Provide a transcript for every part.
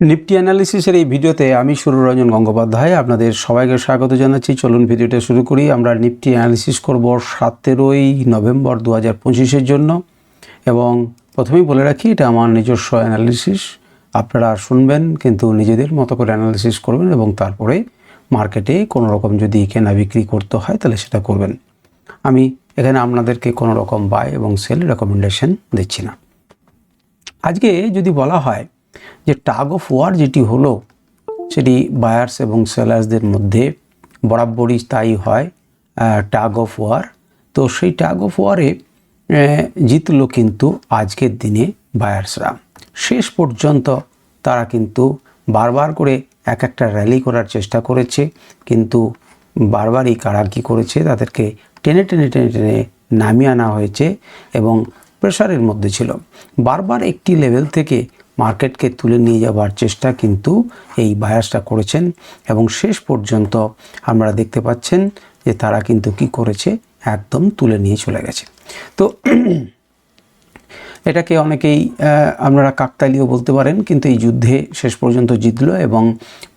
Nifty অ্যানালিসিসের এই ভিডিওতে আমি সুররঞ্জন গঙ্গোপাধ্যায় আপনাদের সবাইকে স্বাগত জানাচ্ছি। চলুন ভিডিওটা শুরু করি। আমরা নিফটি অ্যানালিসিস করব সতেরোই নভেম্বর দু হাজার পঁচিশের জন্য। এবং প্রথমেই বলে রাখি, এটা আমার নিজস্ব অ্যানালিসিস আপনারা শুনবেন, কিন্তু নিজেদের মতো করে অ্যানালিসিস করবেন এবং তারপরে মার্কেটে কোনো রকম যদি কেনা বিক্রি করতে হয়, তাহলে সেটা করবেন। আমি এখানে আপনাদেরকে কোনো রকম বাই এবং সেল রেকমেন্ডেশন দিচ্ছি না। আজকে যদি বলা হয় যে টাগ অফ ওয়ার যেটি হলো, সেটি বায়ার্স এবং সেলার্সদের মধ্যে বরাবরই তাই হয় টাগ অফ ওয়ার তো সেই টাগ অফ ওয়ারে জিতলো কিন্তু আজকের দিনে বায়ার্সরা শেষ পর্যন্ত তারা কিন্তু বারবার করে এক একটা র্যালি করার চেষ্টা করেছে, কিন্তু বারবারই কারা কী করেছে, তাদেরকে টেনে টেনে টেনে টেনে নামিয়ে আনা হয়েছে এবং প্রেশারের মধ্যে ছিল। বারবার একটি লেভেল থেকে মার্কেটকে তুলে নিয়ে যাওয়ার চেষ্টা কিন্তু এই বায়াসটা করেছেন এবং শেষ পর্যন্ত আমরা দেখতে পাচ্ছেন যে তারা কিন্তু কি করেছে? একদম তুলে নিয়ে চলে গেছে। তো এটাকে অনেকেই আপনারা কাকতালিও বলতে পারেন, কিন্তু এই যুদ্ধে শেষ পর্যন্ত জিতলো এবং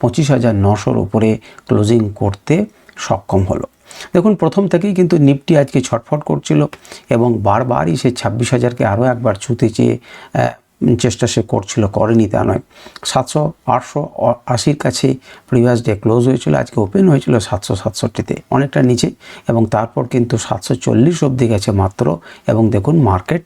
পঁচিশ হাজার নশোর উপরে ক্লোজিং করতে সক্ষম হলো। দেখুন, প্রথম থেকেই কিন্তু নিফটি আজকে ছটফট করছিল এবং বারবারই সে ছাব্বিশ হাজারকে আরও একবার ছুঁতে চেয়ে চেষ্টা সে করছিল, করেনি তা নয়। সাতশো, আটশো আশির কাছে প্রিভিয়াস ডে ক্লোজ হয়েছিল, আজকে ওপেন হয়েছিল সাতশো সাতষট্টিতে, অনেকটা নিচে। এবং তারপর কিন্তু সাতশো চল্লিশ অবধি গেছে মাত্র। এবং দেখুন মার্কেট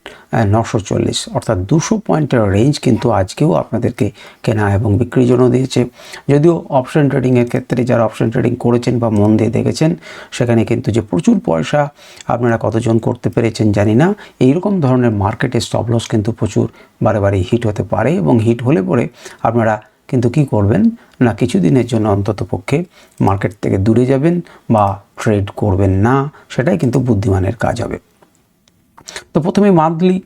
নশো চল্লিশ। অর্থাৎ দুশো পয়েন্টের রেঞ্জ কিন্তু আজকেও আপনাদেরকে কেনা এবং বিক্রির জন্য দিয়েছে। যদিও অপশন ট্রেডিংয়ের ক্ষেত্রে যারা অপশন ট্রেডিং করেছেন বা মন দিয়ে দেখেছেন, সেখানে কিন্তু যে প্রচুর পয়সা আপনারা কতজন করতে পেরেছেন জানি না। এইরকম ধরনের মার্কেটে স্টপ লস কিন্তু প্রচুর বারে বারে হিট হতে পারে এবং হিট হলে পরে আপনারা কিন্তু কি করবেন? না, কিছুদিনের জন্য অন্তত পক্ষে মার্কেট থেকে দূরে যাবেন বা ট্রেড করবেন না, সেটাই কিন্তু বুদ্ধিমানের কাজ হবে। তো প্রথমে মান্থলি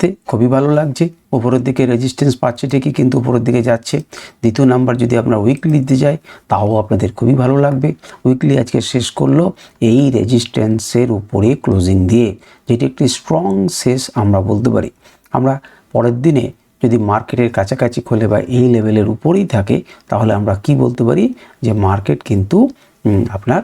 তে খুবই ভালো লাগছে। উপরের দিকে রেজিস্ট্যান্স পাচ্ছে ঠিকই, কিন্তু উপরের দিকে যাচ্ছে। দ্বিতীয় নাম্বার যদি আপনার উইকলিতে যায়, তাও আপনাদের খুবই ভালো লাগবে। উইকলি আজকে শেষ করল এই রেজিস্ট্যান্সের উপরে ক্লোজিং দিয়ে, যেটি একটি স্ট্রং শেষ আমরা বলতে পারি। আমরা পরের দিনে যদি মার্কেটের কাছাকাছি খোলে বা এই লেভেলের উপরেই থাকে, তাহলে আমরা কি বলতে পারি? যে মার্কেট কিন্তু আপনার